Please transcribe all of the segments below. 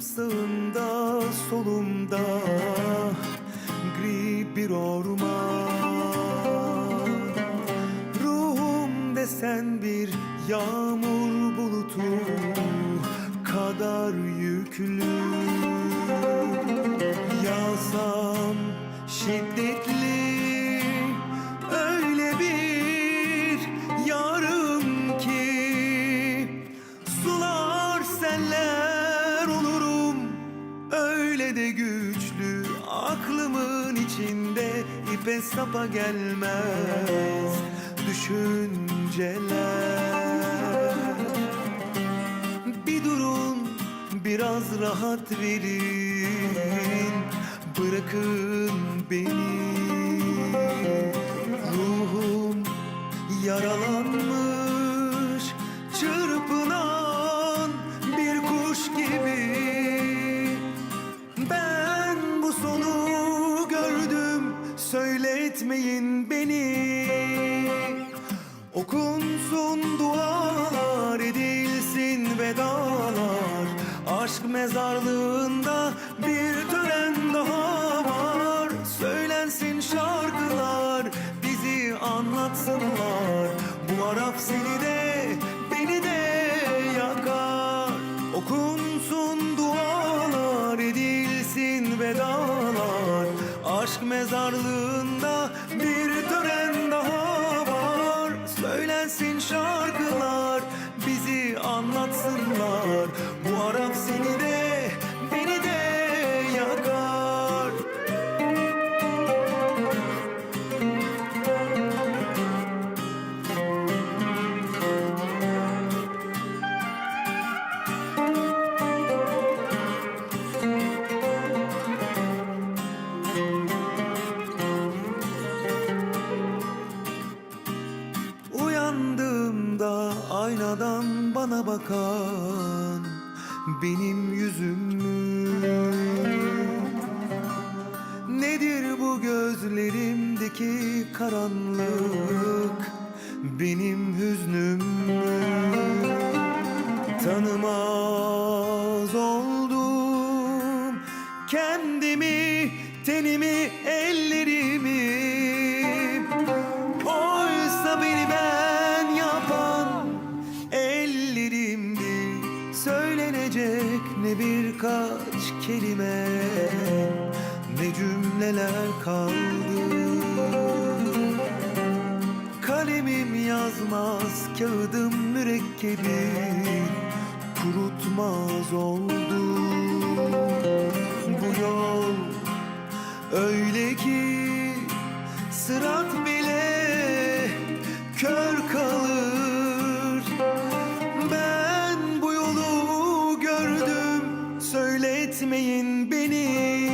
sağında solumda. Gri bir orman. Ruhum desen bir yağmur bulutu. Kadar yüklü içinde ipe sapa gelmez düşünceler. Bir durun biraz rahat verin Bırakın beni. Ruhum yaralanmış Söyletmeyin beni. Okunsun dualar edilsin vedalar. Aşk mezarlığında bir tören daha var. Söylensin şarkılar bizi anlatsınlar. Bu araf seni de beni de yakar. Okunsun dualar edilsin vedalar. Aşk mezarlığında aynadan bana bakan benim yüzüm mü? Nedir bu gözlerimdeki karanlık benim hüznüm mü? Tanımaz oldum kendimi, tenimi, Söylenecek ne birkaç kelime Ne cümleler kaldı. Kalemim yazmaz, kağıdım mürekkebi Kurutmaz oldu. Bu yol öyle ki Sırat Söyletmeyin beni.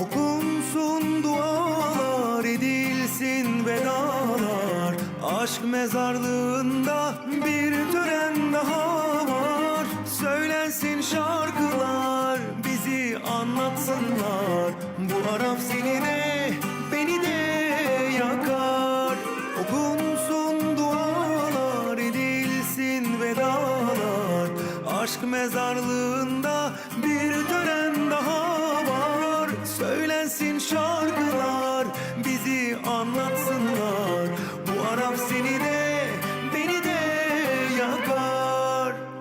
Okunsun dualar edilsin vedalar. Aşk mezarlığında bir tören daha var. Söylensin şarkılar bizi anlatsınlar. Bu Arap seni Aşk mezarlığında bir dönem daha var. Söylensin şarkılar bizi anlat.